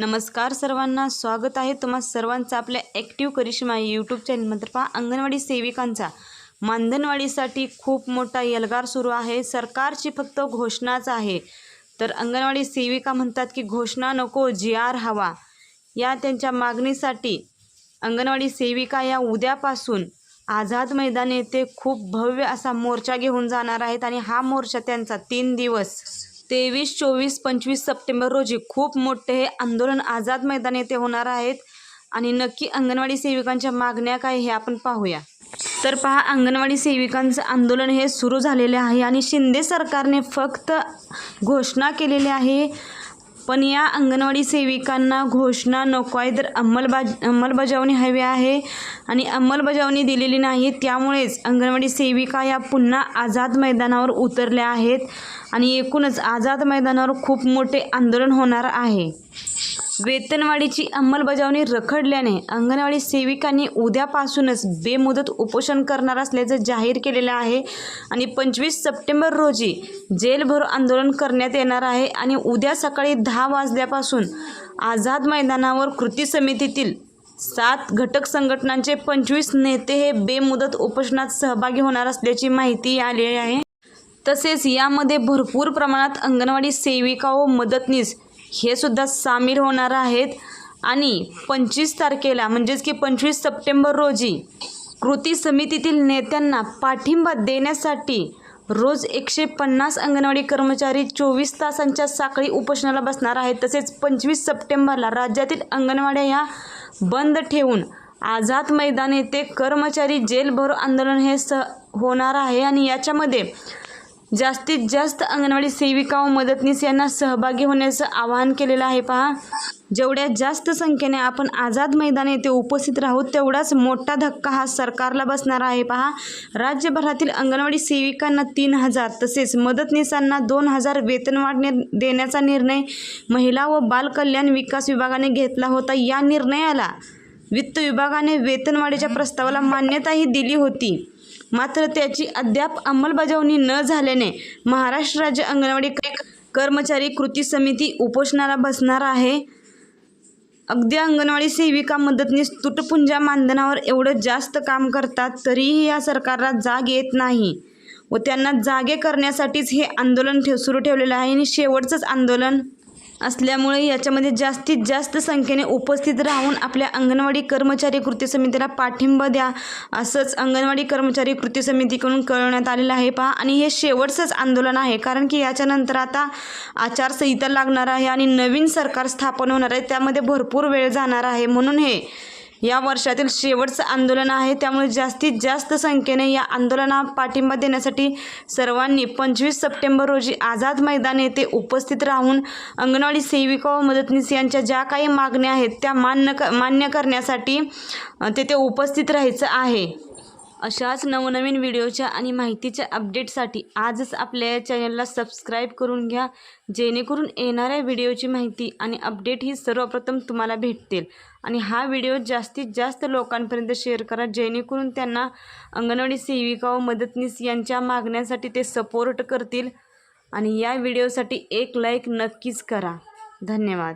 नमस्कार सर्वांना स्वागत आहे तुम्हा सर्वांचा आपल्या ॲक्टिव्ह करिश्मा यूट्यूब चॅनलमध्ये पहा अंगणवाडी सेविकांचा. मानधनवाडीसाठी खूप मोठा यलगार सुरू आहे. सरकारची फक्त घोषणाच आहे. तर अंगणवाडी सेविका म्हणतात की घोषणा नको जी आर हवा. या त्यांच्या मागणीसाठी अंगणवाडी सेविका या उद्यापासून आझाद मैदान येथे खूप भव्य असा मोर्चा घेऊन जाणार आहेत आणि हा मोर्चा त्यांचा तीन दिवस तेवीस चोवीस पंचवीस सप्टेंबर रोजी खूप मोठे हे आंदोलन आझाद मैदान येथे होणार आहेत. आणि नक्की अंगणवाडी सेविकांच्या मागण्या काय हे आपण पाहूया. तर पहा अंगणवाडी सेविकांचं आंदोलन हे सुरू झालेले आहे आणि शिंदे सरकारने फक्त घोषणा केलेली आहे. पण या अंगणवाडी सेविकांना घोषणा नको आहे. तर अंमलबाज अंमलबजावणी हवी आहे आणि अंमलबजावणी दिलेली नाही त्यामुळेच अंगणवाडी सेविका या पुन्हा आझाद मैदानावर उतरल्या आहेत आणि एकूणच आझाद मैदानावर खूप मोठे आंदोलन होणार आहे. वेतनवाढीची अंमलबजावणी रखडल्याने अंगणवाडी सेविकांनी उद्यापासूनच बेमुदत उपोषण करणार असल्याचं जाहीर केलेलं आहे आणि पंचवीस सप्टेंबर रोजी जेलभर आंदोलन करण्यात येणार आहे आणि उद्या सकाळी दहा वाजल्यापासून आझाद मैदानावर कृती समितीतील सात घटक संघटनांचे पंचवीस नेते हे बेमुदत उपोषणात सहभागी होणार असल्याची माहिती आली आहे. तसेच यामध्ये भरपूर प्रमाणात अंगणवाडी सेविका व मदतनीस हे सुद्धा सामील होणार आहेत. आणि पंचवीस तारखेला म्हणजेच की पंचवीस सप्टेंबर रोजी कृती समितीतील नेत्यांना पाठिंबा देण्यासाठी रोज एकशे पन्नास अंगणवाडी कर्मचारी चोवीस तासांच्या साखळी उपोषणाला बसणार आहेत. तसेच पंचवीस सप्टेंबरला राज्यातील अंगणवाड्या या बंद ठेवून आझाद मैदान येथे कर्मचारी जेल भरो आंदोलन हे स होणार आहे. आणि याच्यामध्ये जास्तीत जास्त अंगणवाडी सेविका व मदतनीस यांना सहभागी होण्याचं आवाहन केलेलं आहे. पहा जेवढ्या जास्त संख्येने आपण आझाद मैदान येथे उपस्थित राहू तेवढाच मोठा धक्का हा सरकारला बसणार आहे. पहा राज्यभरातील अंगणवाडी सेविकांना तीन हजार तसेच मदतनीसांना दोन हजार वेतनवाढ देण्याचा निर्णय महिला व बालकल्याण विकास विभागाने घेतला होता. या निर्णयाला वित्त विभागाने वेतनवाढीच्या प्रस्तावाला मान्यताही दिली होती. मात्र त्याची अद्याप अंमलबजावणी न झाल्याने महाराष्ट्र राज्य अंगणवाडी कर्मचारी कृती समिती उपोषणाला बसणार आहे. अगदी अंगणवाडी सेविका मदतनीस तुटपुंजा मानधनावर एवढं जास्त काम करतात तरीही या सरकारला जाग येत नाही व त्यांना जागे करण्यासाठीच हे आंदोलन ठेव सुरू ठेवलेलं आहे. आणि शेवटचंच आंदोलन असल्यामुळे याच्यामध्ये जास्तीत जास्त संख्येने उपस्थित राहून आपल्या अंगणवाडी कर्मचारी कृती समितीला पाठिंबा द्या. असंच अंगणवाडी कर्मचारी कृती समितीकडून कळवण्यात आलेलं आहे. पहा आणि हे शेवटचंच आंदोलन आहे कारण की याच्यानंतर आता आचारसंहिता लागणार आहे आणि नवीन सरकार स्थापन होणार आहे. त्यामध्ये भरपूर वेळ जाणार आहे. म्हणून हे या वर्षातील शेवटचं आंदोलन आहे. त्यामुळे जास्तीत जास्त संख्येने या आंदोलनाला पाठिंबा देण्यासाठी सर्वांनी पंचवीस सप्टेंबर रोजी आझाद मैदान येथे उपस्थित राहून अंगणवाडी सेविका व मदतनीस यांच्या ज्या काही मागण्या आहेत त्या मान्य क मान्य करण्यासाठी तेथे उपस्थित राहायचं आहे. अशाच नवनवीन व्हिडिओच्या आणि माहितीच्या अपडेटसाठी आजच आपल्या या चॅनलला सबस्क्राईब करून घ्या. जेणेकरून येणाऱ्या व्हिडिओची माहिती आणि अपडेट ही सर्वप्रथम तुम्हाला भेटतील. आणि हा व्हिडिओ जास्तीत जास्त लोकांपर्यंत शेअर करा. जेणेकरून त्यांना अंगणवाडी सेविका व मदतनीस यांच्या मागण्यासाठी ते सपोर्ट करतील. आणि या व्हिडिओसाठी एक लाईक नक्कीच करा. धन्यवाद.